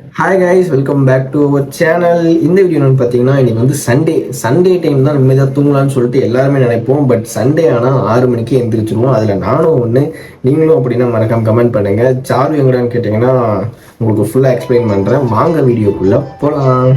Hi guys welcome back to our channel இந்த video என்னன்னு பார்த்தீங்கன்னா இன்றைக்கி வந்து சண்டே சண்டே டைம் தான் நிம்மதியாக தூங்கலாம்னு சொல்லிட்டு எல்லாருமே நினைப்போம். பட் சண்டே ஆனால் ஆறு மணிக்கு எழுந்திரிச்சிருவோம் அதில் நானும் ஒன்று நீங்களும் அப்படின்னா மறக்காம கமெண்ட் பண்ணுங்க. சாரு எங்கடான்னு கேட்டிங்கன்னா உங்களுக்கு ஃபுல்லாக எக்ஸ்பிளைன் பண்ணுறேன் வாங்க வீடியோக்குள்ளே போகலாம்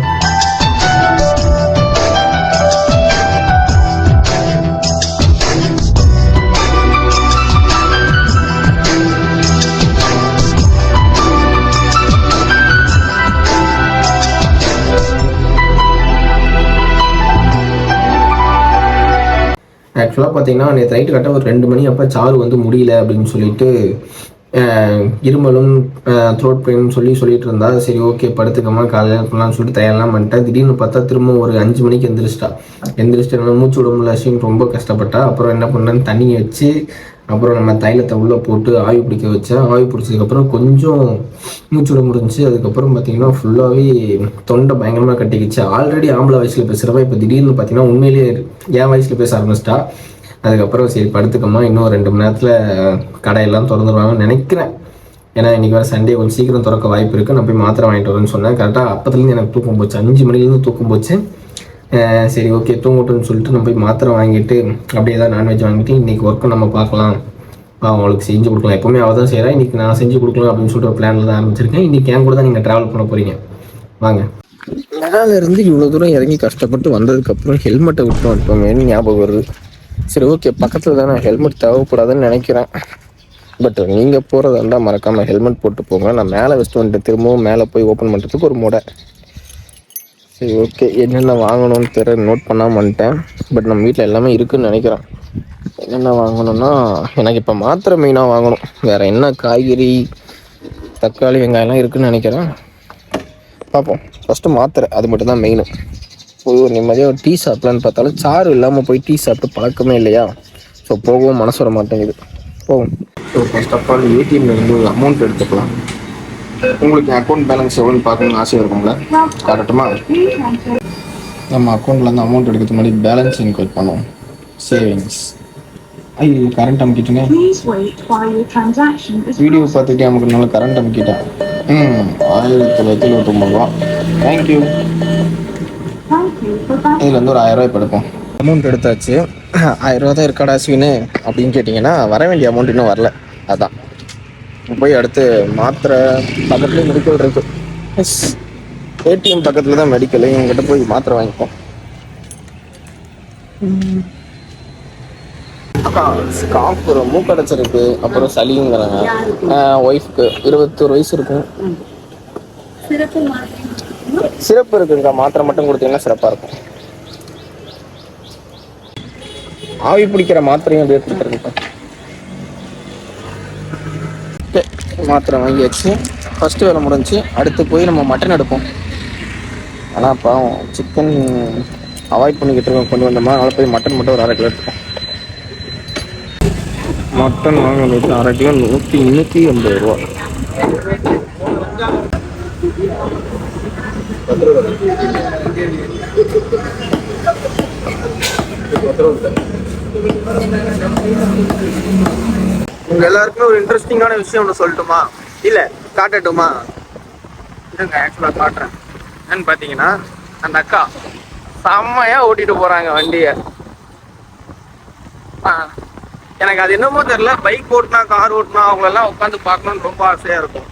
ஆக்சுவலாக பார்த்தீங்கன்னா நேற்று நைட்டு கரெக்டாக ஒரு ரெண்டு மணி அப்போ சாரு வந்து முடியல அப்படின்னு சொல்லிட்டு இருமலும் த்ரோட் பெயின் சொல்லி சொல்லிட்டு இருந்தா சரி ஓகே படுத்துக்கமா காலையில் பண்ணலாம்னு சொல்லிட்டு தயாரெல்லாம் பண்ணிட்டேன் திடீர்னு பார்த்தா திரும்ப ஒரு அஞ்சு மணிக்கு எந்திரிச்சிட்டா. எந்திரிச்சிட்டு என்னால் மூச்சு விட முடியல அஸ்வின் ரொம்ப கஷ்டப்பட்டா. அப்புறம் என்ன பண்ணேன்னு தண்ணியை வச்சு அப்புறம் நம்ம தைலத்தை உள்ளே போட்டு ஆவி பிடிக்க வச்சேன். ஆவி பிடிச்சதுக்கப்புறம் கொஞ்சம் மூச்சு விட முடிஞ்சு அதுக்கப்புறம் பார்த்தீங்கன்னா ஃபுல்லாகவே தொண்டை பயங்கரமாக கட்டிக்கிச்சு. ஆல்ரெடி ஆம்பளை வயசில் பேசுகிறப்ப இப்போ திடீர்னு பார்த்தீங்கன்னா உண்மையிலேயே என் வயசில் பேச ஆரம்பிச்சிட்டா அதுக்கப்புறம் சரி படுத்துக்கம்மா. இன்னும் ரெண்டு மணி நேரத்தில் கடையெல்லாம் திறந்துருவாங்கன்னு நினைக்கிறேன். ஏன்னா இன்னைக்கு வேறு சண்டே கொஞ்சம் சீக்கிரம் திறக்க வாய்ப்பு இருக்குது நான் போய் மாத்திரை வாங்கிட்டு வரேன்னு சொன்னேன். கரெக்டாக அப்போதுலேருந்து எனக்கு தூக்கம் போச்சு. அஞ்சு மணிலேருந்து தூக்கம் போச்சு. சரி ஓகே தூங்கட்டும்னு சொல்லிட்டு நான் போய் மாத்திரை வாங்கிட்டு அப்படியே தான் நான்வெஜ் வாங்கிட்டு இன்றைக்கி ஒர்க்கும் நம்ம பார்க்கலாம். அவங்களுக்கு அவளுக்கு செஞ்சு கொடுக்கலாம். எப்பவுமே அவள் தான் செய்கிறா இன்றைக்கி நான் செஞ்சு கொடுக்கலாம் அப்படின்னு சொல்லிட்டு ஒரு பிளானில் தான் ஆரம்பிச்சிருக்கேன். இன்னைக்கு என் கூட தான் நீங்கள் ட்ராவல் பண்ண போகிறீங்க வாங்க. இருந்து இவ்வளோ தூரம் இறங்கி கஷ்டப்பட்டு வந்ததுக்கப்புறம் ஹெல்மெட்டை விட்டு வந்துட்டோமேனு ஞாபகம் வருது. சரி ஓகே பக்கத்தில் தானே ஹெல்மெட் தேவைப்படாதுன்னு நினைக்கிறேன். பட் நீங்கள் போகிறதாண்டா மறக்காமல் ஹெல்மெட் போட்டு போங்க. நான் மேலே வச்சுட்டு வந்துட்டு திரும்பவும் மேலே போய் ஓப்பன் பண்ணுறதுக்கு ஒரு முடை சரி ஓகே என்னென்ன வாங்கணும்னு தெரிய நோட் பண்ணாமல் வந்துட்டேன். பட் நம்ம வீட்டில் எல்லாமே இருக்குன்னு நினைக்கிறேன். என்னென்ன வாங்கணும்னா எனக்கு இப்போ மாத்திரை மெயினாக வாங்கணும். வேறு என்ன காய்கறி தக்காளி வெங்காயம்லாம் இருக்குன்னு நினைக்கிறேன். பார்ப்போம் ஃபஸ்ட்டு மாத்திரை அது மட்டும் தான் மெயினு போய் ஒரு நிம்மதியாக ஒரு டீ சாப்பிட்லான்னு பார்த்தாலும் சாறு இல்லாமல் போய் டீ சாப்பிட்டு பழக்கமே இல்லையா? ஸோ போகவும் மனசு வர மாட்டேங்குது. போகும். ஸோ ஃபர்ஸ்ட் ஆஃப் ஆல் ஏடிஎம்ல இருந்து ஒரு அமௌண்ட் எடுத்துக்கலாம். உங்களுக்கு அக்கௌண்ட் பேலன்ஸ் எவ்வளோன்னு பார்க்கணும்னு ஆசை இருக்குங்களா கரெக்டுமா நம்ம அக்கௌண்ட்லேருந்து அமௌண்ட் எடுக்கிறது முன்னாடி பேலன்ஸ் இன்கொயர் பண்ணுவோம். சேவிங்ஸ் ஐயோ கரண்ட் அமுக்கிட்டுங்க. வீடியோ பார்த்துக்கிட்டே நமக்கு நல்ல கரண்ட் அமுக்கிட்டேன். ம் ஆயிரத்தி தொள்ளாயிரத்தி ரூபா. Thank you you. For that. இதில் வந்து ஒரு ஆயிரம் ரூபாய் எடுப்போம். அமௌண்ட் எடுத்தாச்சு. ஆயிரம் ரூபா தான் இருக்காடா அஸ்வின்னு அப்படின்னு கேட்டிங்கன்னா வர வேண்டிய அமௌண்ட் இன்னும் வரல. அதான். போய் அடுத்து மாத்திரை பக்கத்துலேயே மெடிக்கல் இருக்கு. எஸ் ஏடிஎம் பக்கத்தில் தான் மெடிக்கல் இவங்ககிட்ட போய் மாத்திரை வாங்கிப்போம். ஸ்காஃப் மூக்கடைச்சிருக்கு அப்புறம் சளிங்கிறாங்க. ஒய்ஃப்க்கு இருபத்தொரு வயசு இருக்கும். சிறப்பு இருக்குங்க. மாத்திரை மட்டும் கொடுத்தீங்கன்னா சிறப்பாக இருக்கும். ஆவி பிடிக்கிற மாத்திரையும் அப்படியே கொடுத்துருக்குப்பா மாத்திரை வாங்கியாச்சு. ஃபஸ்ட்டு வேலை முடிஞ்சு அடுத்து போய் நம்ம மட்டன் எடுப்போம். ஆனால் பாவம் சிக்கன் அவாய்ட் பண்ணிக்கிட்டு இருக்கோம். கொண்டு வந்தோமா அதனால் போய் மட்டன் மட்டும் ஒரு அரை கிலோ எடுப்போம் மட்டன் வாங்கினது அரை கிலோ நூற்றி முந்நூற்றி ஐம்பது ரூபா உங்க எல்லாருக்குமே ஒரு இன்ட்ரெஸ்டிங்கான விஷயம் ஒன்று சொல்லட்டுமா இல்ல காட்டட்டுமா இல்லைங்க ஆக்சுவலாக காட்டுறேன் என்னன்னு பார்த்தீங்கன்னா அந்த அக்கா செம்மையா ஓட்டிட்டு போறாங்க வண்டியை ஆ, எனக்கு அது என்னமோ தெரியல. பைக் ஓட்டினா கார் ஓட்டினா அவங்களெல்லாம் உட்காந்து பார்க்கணும்னு ரொம்ப ஆசையா இருக்கும்.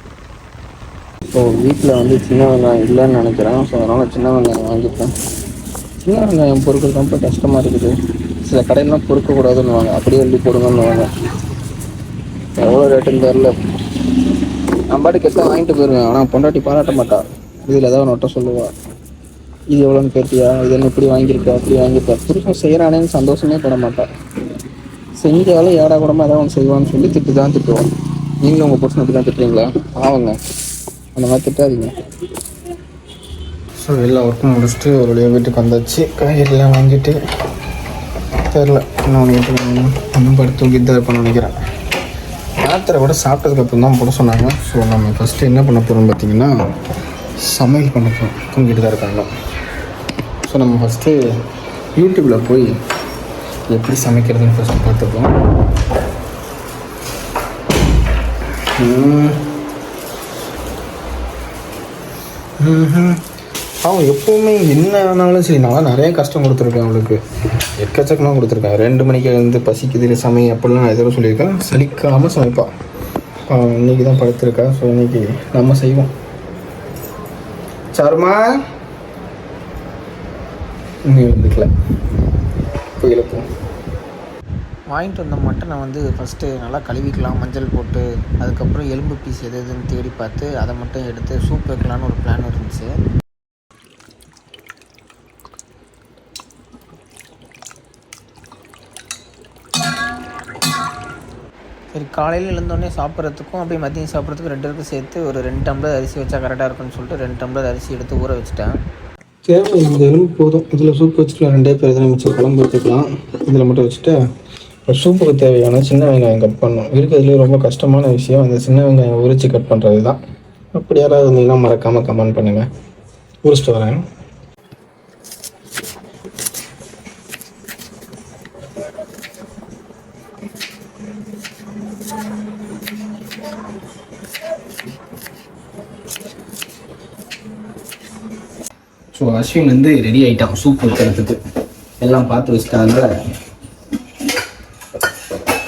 ஸோ வீட்டில் வந்து சின்ன வெங்காயம் இல்லைன்னு நினைக்கிறேன். ஸோ அதனால் சின்ன வெங்காயம் வாங்கிப்பேன். சின்ன வெங்காயம் பொறுக்கிறது ரொம்ப கஷ்டமாக இருக்குது. சில கடையெல்லாம் பொறுக்கக்கூடாதுன்னு வாங்க அப்படியே எழுதி போடுங்கன்னு வாங்க எவ்வளோ ரேட்டுன்னு தெரில நான் பாட்டுக்கு எத்தனை வாங்கிட்டு போயிருவேன். ஆனால் பொண்டாட்டி பாராட்ட மாட்டா. இதில் ஏதாவது நொட்ட சொல்லுவாள் இது எவ்வளோன்னு கேட்டியா? இது என்ன இப்படி வாங்கியிருக்க? அப்படி வாங்கியிருக்க. புருஷன் செய்கிறானேன்னு சந்தோஷமே பட மாட்டா. செஞ்சாலும் ஏடா கூடமா ஏதாவது ஒன்று செய்வான்னு சொல்லி திட்டு தான் திட்டுவோம். நீங்களும் உங்கள் புருஷன் அப்படி தான் திட்டுறீங்களா? ஆவங்க அந்த மாதிரி திட்டாதீங்க. ஸோ எல்லா ஒர்க்கும் முடிச்சுட்டு ஒரு வழியாக வீட்டுக்கு வந்தாச்சு. காய்கறிலாம் வாங்கிட்டு தெரில இன்னும் வீட்டுக்கு ஒன்றும் படுத்து தூக்கிட்டு தான் இருப்பேன்னு நினைக்கிறேன். மாத்திரை கூட சாப்பிட்டதுக்கு அப்புறம் தான் போட சொன்னாங்க. ஸோ நம்ம ஃபஸ்ட்டு என்ன பண்ண போகிறோம் பார்த்தீங்கன்னா சமையல் பண்ண போகிறோம் தூங்கிட்டு தான் இருக்காங்க. ஸோ நம்ம ஃபஸ்ட்டு யூடியூப்பில் போய் எப்படி சமைக்கிறதுன்னு ஃபஸ்ட்டு பார்த்துப்போம் அவன் எப்போவுமே என்ன ஆனாலும் சரி நான் நிறைய கஷ்டம் கொடுத்துருக்கேன் அவளுக்கு. எக்கச்சக்கமாக கொடுத்துருக்கேன். ரெண்டு மணிக்கு எழுந்து பசிக்குது சமை அப்படிலாம் நான் எதாவது சொல்லியிருக்கேன். சலிக்காமல் சமைப்பாள் அவன் இன்னைக்கு தான் படுத்திருக்கா ஸோ இன்னைக்கு நம்ம செய்வோம். சர்மா? இன்னும் வந்துக்கல. போய் எழுப்போம் வாங்கிட்டு வந்த மட்டனை வந்து ஃபஸ்ட்டு நல்லா கழுவிக்கலாம் மஞ்சள் போட்டு அதுக்கப்புறம் எலும்பு பீஸ் எது எதுன்னு தேடி பார்த்து அதை மட்டும் எடுத்து சூப் வைக்கலான்னு ஒரு பிளான் இருந்துச்சு. சரி காலையில் எழுந்தோடனே சாப்பிட்றதுக்கும் அப்படியே மதியம் சாப்பிட்றதுக்கும் ரெண்டு பேருக்கும் சேர்த்து ஒரு ரெண்டு டம்ளர் அரிசி வச்சா கரெக்டாக இருக்கும்னு சொல்லிட்டு ரெண்டு டம்ளர் அரிசி எடுத்து ஊற வச்சுட்டேன். தேவை இந்த எலும்பு போதும். இதில் சூப் வச்சுக்கலாம். ரெண்டே பேர் எதனா மிச்சம் குழம்பு வச்சுக்கலாம். இதில் மட்டும் வச்சுட்டு சூப்புக்கு தேவையான சின்ன வெங்காயம் கட் பண்ணணும். இருக்கிறதுலே ரொம்ப கஷ்டமான விஷயம் அந்த சின்ன வெங்காயம் உரித்து கட் பண்ணுறது தான் அப்படி யாராவது இருந்தீங்கன்னா மறக்காமல் கமெண்ட் பண்ணுங்கள் உரிச்சிட்டு வரேன். ஸோ அஸ்வின் வந்து ரெடி ஆகிட்டான் சூப் வைக்கிறதுக்கு. எல்லாம் பார்த்து வச்சுட்டாங்க.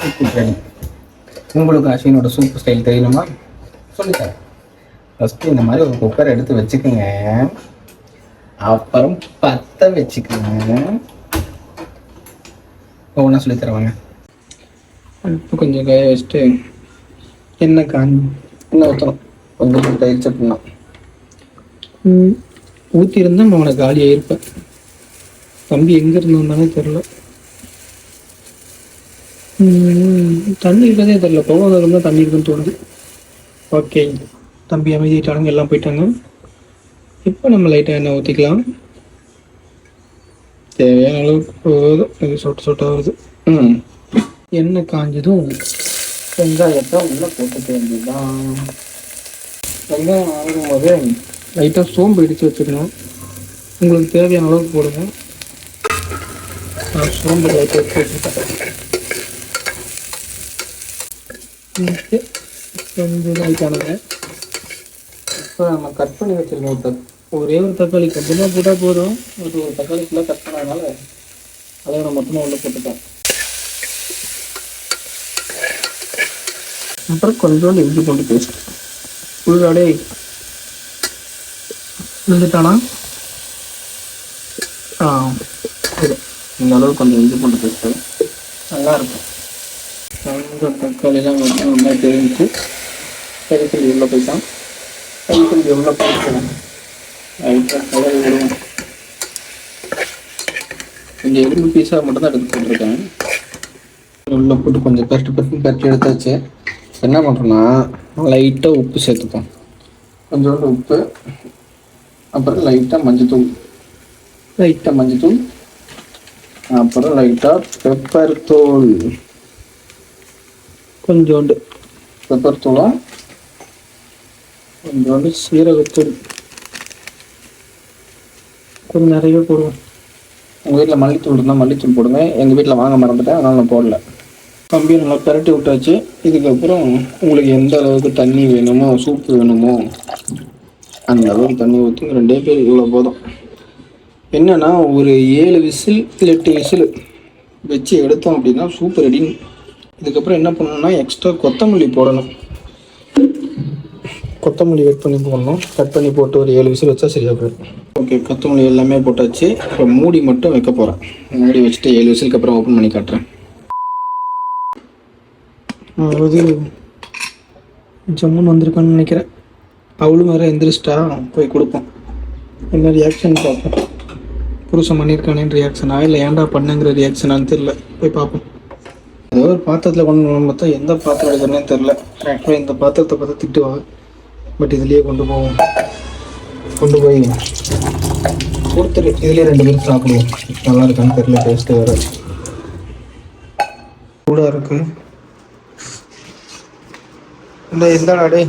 ரெடி உங்களுக்கு அஸ்வினோட சூப் ஸ்டைல் தெரியணுமா? சொல்லித்தரேன். ஃபஸ்ட்டு இந்த மாதிரி ஒரு குக்கர் எடுத்து வச்சுக்கோங்க. அப்புறம் பற்ற வச்சுக்கோங்க. ஒவ்வொன்றா சொல்லி தருவாங்க அடுப்பு கொஞ்சம் காய வச்சுட்டு எண்ணெய் காஞ்சி எண்ணெய் ஊற்றணும் கொஞ்சம் தயிர் சட்டுனா ஊற்றி இருந்தால் அவனை காலியாக இருப்பேன் தம்பி எங்கே இருந்தானே தெரில தண்ணி இருக்கதே தெரில போகாத தண்ணி இருக்குன்னு தோணுது. ஓகே. தம்பி அமைதிட்டானுங்க எல்லாம் போயிட்டாங்க. இப்போ நம்ம லைட்டாக எண்ணெய் ஊற்றிக்கலாம் தேவையான அளவுக்கு போதும். இது சொட்டு சொட்டாக வருது. ம். எண்ணெய் காஞ்சதும் வெங்காயத்தை உள்ளே போட்டுக்க வேண்டியதுதான். வெங்காயம் ஆகும் போது லைட்டாக சோம்பு இடித்து வச்சுக்கணும் உங்களுக்கு தேவையான அளவுக்கு போடுங்க. நான் சோம்பு லைட்டாக வச்சுருக்கேன் ஓகே கொஞ்சம் லைட்டானுங்க இப்போ நம்ம கட் பண்ணி வச்சிருக்கோம் ஒரு தக் ஒரே ஒரு தக்காளி கொஞ்சமாக போட்டால் போதும். ஒரு ஒரு தக்காளி ஃபுல்லாக கட் பண்ணதுனால அதை நான் மொத்தமாக உள்ளே போட்டுட்டேன் அப்புறம் கொஞ்சோண்டு இஞ்சி கொண்டு பேஸ்ட் உள்ளாடே. விழுந்துட்டானா ஆ சரி இந்த அளவுக்கு கொஞ்சம் இஞ்சி பூண்டு பேஸ்ட்டு நல்லா இருக்கும் கொஞ்சம் தக்காளிலாம் நல்லா தெரிஞ்சு கறிக்கல் உள்ள போயிட்டான் கறிக்கல் உள்ள போயிட்டேன் லைட்டாக கலர் விடுவோம் கொஞ்சம் எலும்பு பீஸாக மட்டும்தான் எடுத்து போட்டிருக்கேன் உள்ளே போட்டு கொஞ்சம் பரட்டு பரட்டு பரட்டி எடுத்தாச்சு. என்ன பண்ணுறோன்னா லைட்டாக உப்பு சேர்த்துப்போம். கொஞ்சோண்டு உப்பு அப்புறம் லைட்டாக மஞ்சத்தூள். லைட்டாக மஞ்சத்தூள் அப்புறம் லைட்டாக பெப்பர் தூள். கொஞ்சோண்டு. பெப்பர் தூளும் கொஞ்சோண்டு சீரகத்தூள். கொஞ்சம் நிறைய போடுவோம் உங்கள் வீட்டில் மல்லித்தூள் இருந்தால் மல்லித்தூள் போடுங்க. எங்கள் வீட்டில் வாங்க மறந்துட்டேன். அதனால் நான் போடல. கம்பியை நல்லா பரட்டி விட்டாச்சு. இதுக்கப்புறம் உங்களுக்கு எந்த அளவுக்கு தண்ணி வேணுமோ சூப்பு வேணுமோ அந்த அளவுக்கு தண்ணி ஊற்றி ரெண்டே பேர் இவ்வளோ போதும். என்னன்னா ஒரு ஏழு விசில் இல்லை எட்டு விசில் வச்சு எடுத்தோம் அப்படின்னா சூப்பு ரெடி இதுக்கப்புறம் என்ன பண்ணணும்னா எக்ஸ்ட்ரா கொத்தமல்லி போடணும். கொத்தமல்லி வெட் பண்ணி போடணும். கட் பண்ணி போட்டு ஒரு ஏழு விசில் வச்சா சரியாக போயிடும். ஓகே கொத்தமல்லி எல்லாமே போட்டாச்சு. இப்போ மூடி மட்டும் வைக்க போகிறேன் மூடி வச்சுட்டு ஏழு விசிலுக்கு அப்புறம் ஓப்பன் பண்ணி காட்டுறேன். அதாவது ஜம்முன்னு வந்திருக்கான்னு நினைக்கிறேன். அவளும் வேறு எந்திரிச்சிட்டா போய் கொடுப்போம். என்ன ரியாக்ஷன் பார்ப்போம். புருஷன் பண்ணியிருக்கானேன்னு ரியாக்ஷனா இல்லை ஏன்டா பண்ணுங்கிற ரியாக்ஷனான்னு தெரில போய் பார்ப்போம். ஏதோ ஒரு பாத்திரத்தில் கொண்டு வரணும் பார்த்தா எந்த பாத்திரம் எடுக்கிறனே தெரில ஆக்சுவலாக இந்த பாத்திரத்தை பார்த்தா திட்டுவா பட் இதுலேயே கொண்டு போவோம். கொண்டு போய் ஒருத்தர் இதுலேயே ரெண்டு பேரும் சாப்பிடுவோம். நல்லா இருக்கான்னு தெரில டேஸ்ட்டு வேறு. சூடாக இருக்கு. எந்தடா டேய்.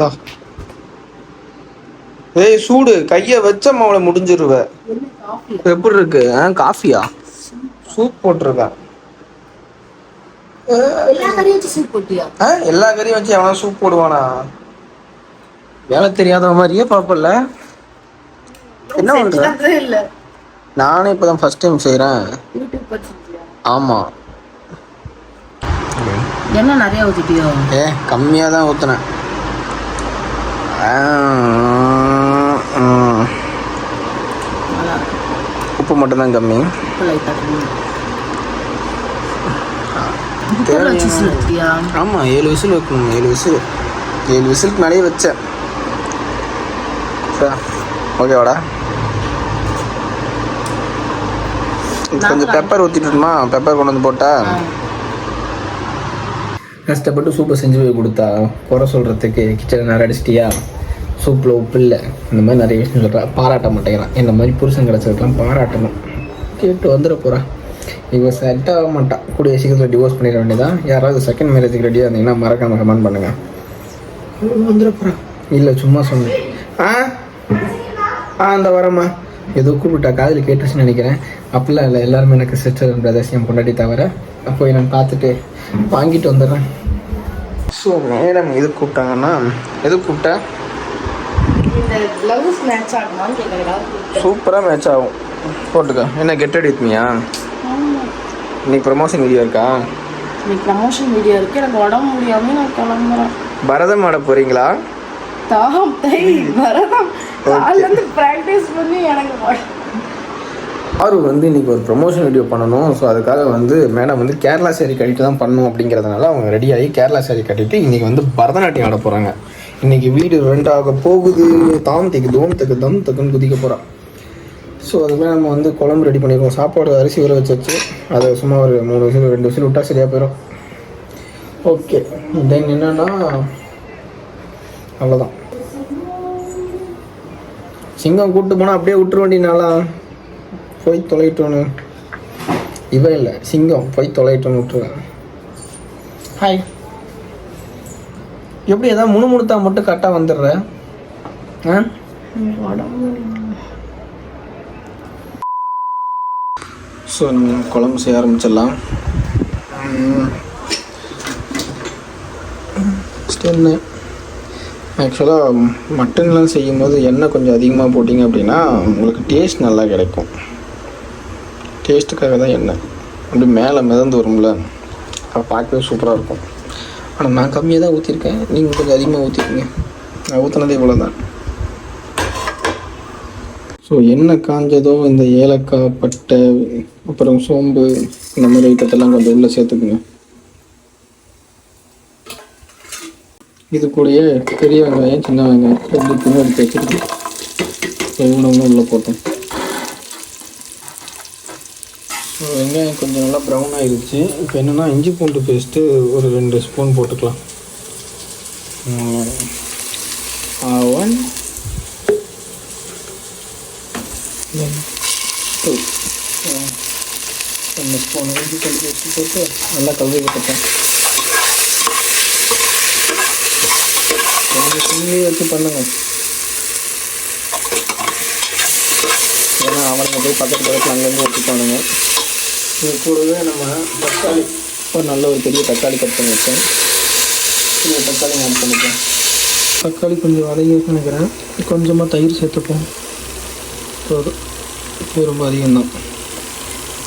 தா ஏய் சூடு. கையை வச்ச மாவுல முடிஞ்சிருவ. எப்படி இருக்கு? ஆ காஃபியா? சூப் போட்டிருக்கேன் எல்லா கறியும் வச்சு எவனா சூப் போடுவானா? வேலை தெரியாத மாதிரியே பார்ப்பல என்ன பண்ற? நானே இப்பதான் ஃபர்ஸ்ட் டைம் வச்சிருக்கியா? ஆமா. என்ன நிறைய ஊத்திட்டியோ? ஏ கம்மியாக தான் இருக்கு. உப்பு மட்டும்தான் கம்மி. ஆமாம் ஏழு விசில் வைக்கணும் ஏழு விசில். ஏழு விசிலுக்கு மேலேயே வச்சேன். ஓகேவாடா கொஞ்சம் பெப்பர் ஊற்றிட்டுமா பெப்பர் கொண்டு வந்து போட்டா? கஷ்டப்பட்டு சூப்பை செஞ்சு போய் கொடுத்தா குறை சொல்கிறதுக்கு கிச்சனில் நிறைய அடிச்சிட்டியா? சூப்பில் உப்பு இல்லை. இந்த மாதிரி நிறைய விஷயம் சொல்கிறா பாராட்ட மாட்டேங்கிறான். இந்த மாதிரி புருஷன் கிடச்சதுக்கெல்லாம் பாராட்டணும். கேட்டு வந்துட போகிறா இவ செட் ஆக மாட்டான் கூடிய சீக்கிரத்தில் டிவோர்ஸ் பண்ணிட வேண்டியதான் யாராவது செகண்ட் மேரேஜுக்கு ரெடியாக இருந்தீங்கன்னா மறக்காம கமெண்ட் பண்ணுங்க. வந்துட போகிறா இல்லை சும்மா சொன்னேன். ஆ? ஆ அந்த வரம்மா. ஏதோ கூப்பிட்டா காதில் கேட்டுச்சுன்னு நினைக்கிறேன். அப்படிலாம் இல்லை எல்லாருமே எனக்கு சிஸ்டர் பிரதர்ஸ் என் பொண்டாட்டி தவிர. போய் நான் பார்த்துட்டு வாங்கிட்டு வந்துடுறேன். ஸோ மேடம் எது கூப்பிட்டாங்கன்னா எது கூப்பிட்டா? சூப்பராக மேட்ச் ஆகும். போட்டுக்க. என்ன கெட் ரெடி வித்மியா இன்னைக்கு ப்ரமோஷன் வீடியோ இருக்கா? இன்னைக்கு ப்ரமோஷன் வீடியோ இருக்கு. எனக்கு உடம்பு முடியாம நான் கிளம்புறேன். பரதம் ஆட போகிறீங்களா தாகம் தை வரதம் காலைல இருந்து பிராக்டிஸ் பண்ணி எனக்கு ஆரு வந்து இன்னைக்கு ஒரு ப்ரொமோஷன் வீடியோ பண்ணணும். ஸோ அதுக்காக வந்து மேடம் வந்து கேரளா சேரீ கட்டிட்டு தான் பண்ணணும் அப்படிங்கிறதுனால அவங்க ரெடி ஆகி கேரளா சேரீ கட்டிட்டு இன்னைக்கு வந்து பரதநாட்டியம் ஆட போகிறாங்க இன்னைக்கு வீடு ரெண்ட் ஆக போகுது. தாம் தைக்கு தோம் தக்கு தம் தக்குன்னு குதிக்க போகிறான் ஸோ அதுமாதிரி நம்ம வந்து குழம்பு ரெடி பண்ணிடுவோம் சாப்பாடு அரிசி ஊற வச்சு வச்சு அதை சும்மா ஒரு மூணு விசில் ரெண்டு விசில் விட்டா சரியாக போயிடும் ஓகே தென் என்னன்னா அவ்வளோதான் சிங்கம் கூப்பிட்டு போனால் அப்படியே விட்டுற வேண்டியனாலா போய் தொலைட்டோன்னு இவன் இல்லை சிங்கம். போய் தொலைட்டோன்னு விட்டுருவேன். ஹாய் எப்படி ஏதாவது முணுமுணுத்தா மட்டும் கரெக்டாக வந்துடுற? ஆ? ஸோ நம்ம குழம்பு செய்ய ஆரம்பிச்சிடலாம். ஃபஸ்ட்டு என்ன? ஆக்சுவலாக மட்டன்லாம் செய்யும்போது எண்ணெய் கொஞ்சம் அதிகமாக போட்டிங்க அப்படின்னா உங்களுக்கு டேஸ்ட் நல்லா கிடைக்கும். டேஸ்ட்டுக்காக தான் எண்ணெய். அப்படி மேலே மிதந்து வரும்ல. அதை பார்க்கவே சூப்பராக இருக்கும். ஆனால் நான் கம்மியாக தான் ஊற்றிருக்கேன் நீங்கள் கொஞ்சம் அதிகமாக ஊற்றிருக்கீங்க நான் ஊற்றினதே இவ்வளோ தான் ஸோ என்ன காஞ்சதோ இந்த ஏலக்காய் பட்டை அப்புறம் சோம்பு இந்த மாதிரி ஐட்டத்தெல்லாம் கொஞ்சம் உள்ள சேர்த்துக்குங்க. இது கூடயே பெரிய வெங்காயம் சின்ன வெங்காயம் ரெண்டுத்தையுமே எடுத்து வச்சுருக்கு எவ்வளோ உள்ளே போட்டோம். ஸோ வெங்காயம் கொஞ்சம் நல்லா ப்ரௌன் ஆயிடுச்சு. இப்போ என்னென்னா இஞ்சி பூண்டு பேஸ்ட்டு ஒரு ரெண்டு ஸ்பூன் போட்டுக்கலாம். ஒன் ரெண்டு ஸ்பூன் இஞ்சி பூண்டு பேஸ்ட்டு போட்டு நல்லா கழுவி விட்டுட்டேன் கொஞ்சம் சிம்மிலே வச்சு பண்ணுங்க ஏன்னா அவனுங்க போய் பக்கத்து பக்கத்தில் அங்கேருந்து ஒட்டிப்பானுங்க இது கூடவே நம்ம தக்காளி ஒரு நல்ல ஒரு பெரிய தக்காளி கட் பண்ணி வச்சேன் பெரிய தக்காளி ஆட் பண்ணிப்போம் தக்காளி கொஞ்சம் வதங்கிட்டு நினைக்கிறேன் கொஞ்சமாக தயிர் சேர்த்துப்போம் போதும் இது ரொம்ப அதிகம்தான்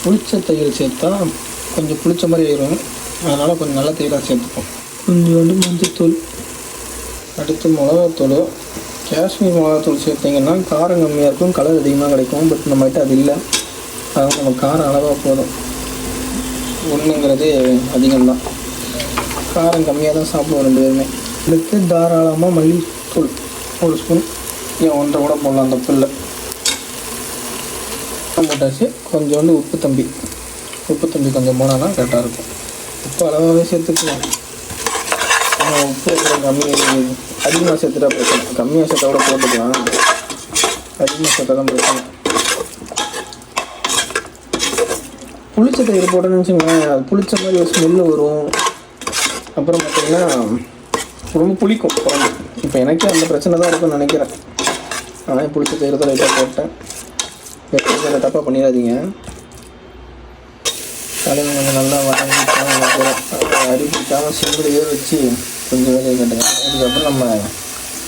புளிச்ச தயிர் சேர்த்தா கொஞ்சம் புளிச்ச மாதிரி ஆயிரும். அதனால் கொஞ்சம் நல்ல தயிராக சேர்த்துப்போம். கொஞ்சோண்டு மஞ்சத்தூள். அடுத்து மிளகாத்தூள். காஷ்மீர் மிளகாத்தூள் சேர்த்திங்கன்னா காரம் கம்மியாக இருக்கும் கலர் அதிகமாக கிடைக்கும். பட் நம்மகிட்ட அது இல்லை. அதனால் நம்ம காரம் அளவாக போதும். ஒன்றுங்கிறதே அதிகம்தான். காரம் கம்மியாக தான் சாப்பிடுவோம் ரெண்டு பேருமே. அடுத்து தாராளமாக மல்லித்தூள் ஒரு ஸ்பூன் ஏன் ஒன்றை கூட போடலாம் அந்த புல்ல போட்டாச்சு. கொஞ்சோண்டு உப்பு தம்பி. உப்பு தம்பி கொஞ்சம் போனால் தான் கரெக்டாக இருக்கும். உப்பு அளவாகவே சேர்த்துக்கலாம். ஆனால் உப்பு கொஞ்சம் கம்மி அதிகமாக சேர்த்துட்டா பிரச்சனை. கம்மியாக சேர்த்தா கூட போட்டுக்கலாம். அதிகமாக சேர்த்தா தான் பிரச்சனை. புளிச்ச தயிர் போட்டோன்னு வச்சுக்கோங்களேன் அது புளிச்ச மாதிரி ஒரு ஸ்மெல்லு வரும். அப்புறம் பார்த்தீங்கன்னா ரொம்ப புளிக்கும் குழம்பு. இப்போ எனக்கே அந்த பிரச்சனை தான் இருக்கும்னு நினைக்கிறேன். ஆனால் புளிச்ச தயிர் தான் லைட்டாக போட்டேன். என்ன தப்பாக பண்ணிடாதீங்க. தலைமை கொஞ்சம் நல்லா வதங்கிட்டால் அடி சிம்பிளையே வச்சு கொஞ்சம் வேலையை கட்டுங்க. அதுக்கப்புறம் நம்ம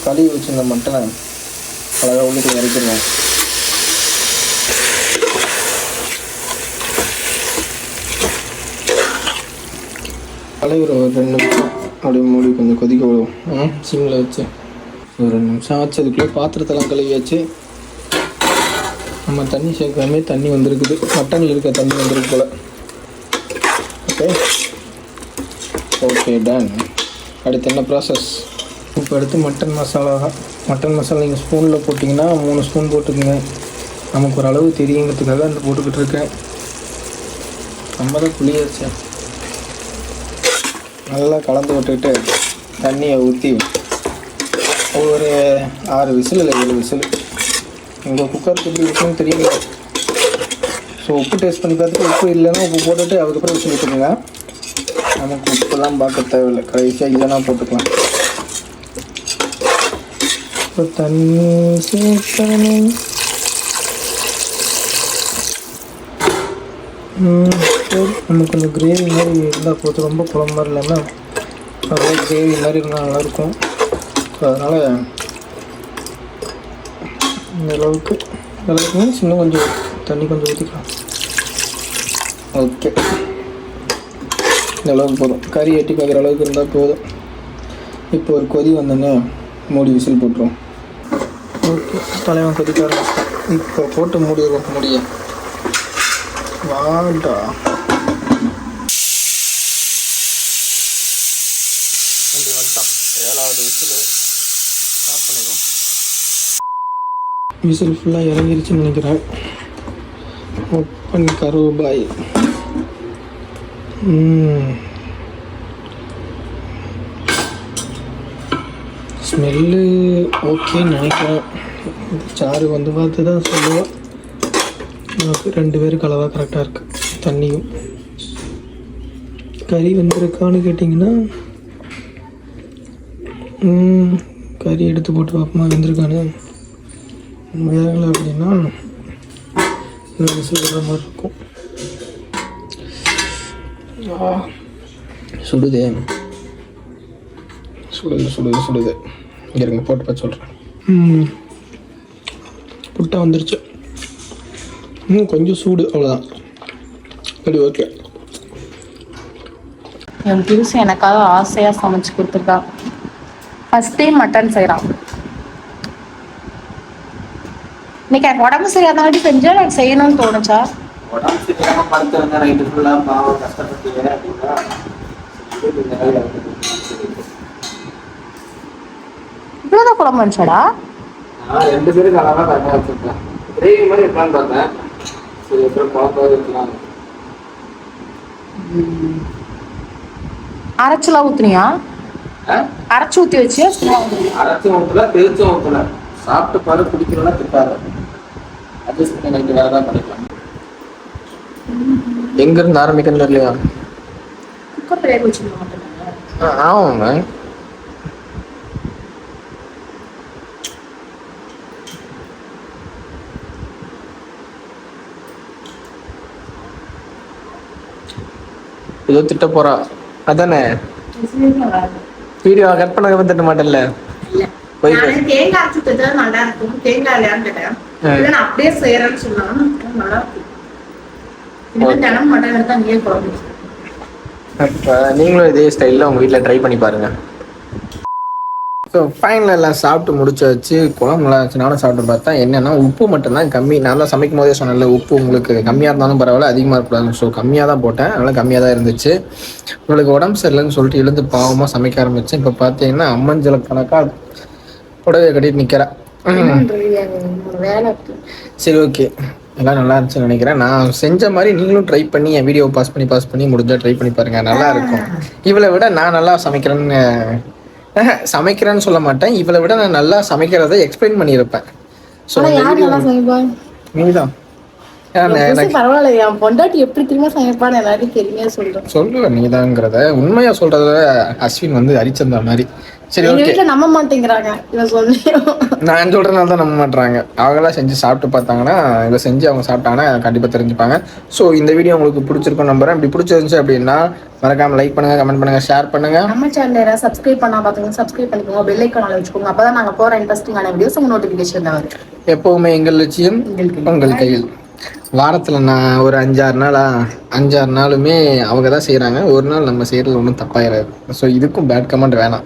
கழுவி வச்சிருந்த மட்டனை அழகாக உள்ளுக்கு இறக்கிடுவோம் கழுவி ஒரு ரெண்டு நிமிஷம் அப்படியே மூடி கொஞ்சம் கொதிக்க விடுவோம் சிம்மில் வச்சு. ஒரு ரெண்டு நிமிஷம் ஆச்சு. அதுக்குள்ளே பாத்திரத்தெல்லாம் கழுவியாச்சு. நம்ம தண்ணி சேர்க்காமே தண்ணி வந்திருக்குது. மட்டனில் இருக்க தண்ணி வந்திருக்கு போல். ஓகே. ஓகே டன் அடுத்து என்ன ப்ராசஸ் இப்போ அடுத்து மட்டன் மசாலா. மட்டன் மசாலா நீங்கள் ஸ்பூனில் போட்டிங்கன்னா மூணு ஸ்பூன் போட்டுக்கோங்க. நமக்கு ஒரு அளவு தெரியுங்கிறதுக்காக அந்த போட்டுக்கிட்டு இருக்கேன். நம்ம தான் புளியாச்சு நல்லா கலந்து விட்டுட்டு தண்ணியை ஊற்றி ஒரு ஆறு விசில் இல்லை ஏழு விசில். உங்கள் குக்கருக்கு எப்படி விசில்னு தெரியல. ஸோ உப்பு டேஸ்ட் பண்ணி பார்த்துட்டு உப்பு இல்லைன்னா உப்பு போட்டுட்டு அதுக்கப்புறம் வச்சு விட்டுருங்க நமக்கு உப்புலாம் பார்க்க தேவையில்லை. கடைசியாக இல்லைன்னா போட்டுக்கலாம். இப்போ தண்ணி சேர்க்கணும் நமக்கு கொஞ்சம் கிரேவி மாதிரி இருந்தால் போது ரொம்ப குழம்பு மாதிரி இல்லாமல் நல்லா கிரேவி மாதிரி இருந்தால் நல்லாயிருக்கும் ஸோ அதனால் இந்த அளவுக்கு. இந்த அளவுக்கு இன்னும் கொஞ்சம் தண்ணி கொஞ்சம் ஊற்றிக்கலாம் ஓகே இந்த அளவுக்கு போதும். கறி எட்டி பார்க்குற அளவுக்கு இருந்தால் போதும். இப்போ ஒரு கொதி வந்தோன்னே மூடி விசில் போட்டுரும் ஓகே தலைவன் கொதிக்க இப்போ போட்டு மூடிடுவோம் முடிய. வாடா அப்படி வந்துட்டான் ஏழாவது விசில் ஆஃப் பண்ணிடுவோம் விசில் ஃபுல்லாக இறங்கிருச்சுன்னு நினைக்கிறேன். ஓப்பன் கருவாய் ஸ்மெல்லு ஓகேன்னு நினைக்கிறேன். சாறு வந்து பார்த்து தான் சொல்லுவேன். நமக்கு ரெண்டு பேருக்கு அளவாக கரெக்டாக இருக்குது தண்ணியும். கறி வெந்திருக்கான்னு கேட்டிங்கன்னா கறி எடுத்து போட்டு பார்ப்போமா வெந்திருக்கான்னு. வேகலை அப்படின்னா விடுற மாதிரி இருக்கும். ஆ, சுடுதே. சுடுது சுடுது சுடுது. இங்க இருங்க போட்டு பார்த்து சொல்கிறேன் புட்டா வந்துருச்சு. இன்னும் கொஞ்சம் சூடு அவ்வளோதான் சரி ஓகே. என் புருஷன் எனக்காக ஆசையாக சமைச்சு கொடுத்துருக்கா. ஃபர்ஸ்ட் டைம் மட்டன் செய்கிறான் இன்னைக்கு எனக்கு உடம்பு சரியாதங்காட்டி செஞ்சா எனக்கு செய்யணும்னு தோணுச்சா உடம்பு சரியில்லாம படுத்து வந்தேன் நைட்டு ஃபுல்லாக பாவம் கஷ்டப்பட்டீங்க அப்படின்னா இவ்வளோதான் குழம்பு வந்துச்சாடா? நான் ரெண்டு பேருக்கு அளவாக கரெக்டாக வச்சுருக்கேன். கிரேவி மாதிரி இருக்கான்னு பார்த்தேன். சரி அப்புறம் குழந்தை இருக்கலாம். அரைச்சலாம் ஊத்துனியா? அரைச்சு ஊற்றி வச்சு? அரைச்சும் ஊற்றல தெரிச்சும் ஊற்றல சாப்பிட்டு பாரு குடிக்கிறோன்னா திட்டாத. அட்ஜஸ்ட் பண்ணி நைட்டு வேறு தான் பண்ணிக்கலாம். எங்கேருந்து ஆரம்பிக்கணும் குக்கர் வேக மாட்டேன் ஆமாங்க. ஏதோ திட்ட போறா. அதானே? வீடியோ கட் பண்ண திட்ட மாட்டேன்ல. தேங்காய் நல்லா இருக்கும். தேங்காய் இல்லையான்னு கேட்டேன் ஆ. இல்லை நான் அப்படியே செய்யறேன்னு சொன்னாலும் நல்லா இருக்கும் இனிமே தினம் மட்டன் எடுத்தா நீயே குழம்பு வச்சு. அப்ப நீங்களும் இதே ஸ்டைலில் உங்கள் வீட்டில் ட்ரை பண்ணி பாருங்க. ஸோ ஃபைனல் எல்லாம் சாப்பிட்டு முடிச்சாச்சு. குழம்பு நல்லா இருந்துச்சு நானும் சாப்பிட்டு பார்த்தேன். என்னன்னா உப்பு மட்டும்தான் கம்மி. நான் தான் சமைக்கும் போதே சொன்னேன்ல உப்பு உங்களுக்கு கம்மியாக இருந்தாலும் பரவாயில்ல அதிகமாக இருக்கக்கூடாது ஸோ கம்மியாக தான் போட்டேன். அதனால் கம்மியாக தான் இருந்துச்சு. உங்களுக்கு உடம்பு சரியில்லைன்னு சொல்லிட்டு எழுந்து பாவமாக சமைக்க ஆரம்பிச்சேன். இப்போ பார்த்தீங்கன்னா அம்மஞ்சல கணக்காக புடவை கட்டிட்டு நிற்கிறேன் வேலை இருக்கு. சரி ஓகே எல்லாம் நல்லா இருந்துச்சுன்னு நினைக்கிறேன். நான் செஞ்ச மாதிரி நீங்களும் ட்ரை பண்ணி என் வீடியோவை பாஸ் பண்ணி பாஸ் பண்ணி முடிஞ்சா ட்ரை பண்ணி பாருங்க. நல்லா இருக்கும். இவளை விட நான் நல்லா சமைக்கிறேன்னு சமைக்கிறேன்னு சொல்ல மாட்டேன். இவளை விட நான் நல்லா சமைக்கிறதை எக்ஸ்பிளைன் பண்ணியிருப்பேன். ஸோ வீடியோ பரவாயில்ல என் பொண்டாட்டி எப்படி திரும்ப சமைப்பான்னு எல்லாரும் பெருமையா சொல்றேன் சொல்லுவேன் நீதாங்கிறத. உண்மையா சொல்றத அஸ்வின் வந்து ஹரிச்சந்திரா மாதிரி. சரி எங்க வீட்டுல நம்ப மாட்டேங்கிறாங்க இவன் சொல்லி. நான் சொல்றதுனால தான் நம்ப மாட்றாங்க. அவங்களாம் செஞ்சு சாப்பிட்டு பார்த்தாங்கன்னா இதை செஞ்சு அவங்க சாப்பிட்டாங்கன்னா கண்டிப்பாக தெரிஞ்சுப்பாங்க. ஸோ இந்த வீடியோ உங்களுக்கு பிடிச்சிருக்கும் நம்புறேன். இப்படி பிடிச்சிருந்துச்சு அப்படின்னா மறக்காம லைக் பண்ணுங்க கமெண்ட் பண்ணுங்க ஷேர் பண்ணுங்க. நம்ம சேனல் சப்ஸ்கிரைப் பண்ணா பாத்துங்க சப்ஸ்கிரைப் பண்ணிக்கோங்க பெல் ஐக்கான வச்சுக்கோங்க. அப்பதான் நாங்க போற இன்ட்ரெஸ்டிங்கான வீடியோஸ் உங்க நோட்டிபிகேஷன் வரும். எப்பவுமே எங்கள் லட்சியம் உங்கள் கையில். வாரத்தில் நான் ஒரு அஞ்சாறு நாளா அஞ்சாறு நாளுமே அவங்க தான் செய்கிறாங்க ஒரு நாள் நம்ம செய்கிறது ஒன்றும் தப்பாயிடாது ஸோ இதுக்கும் பேட் கமெண்ட் வேணாம்.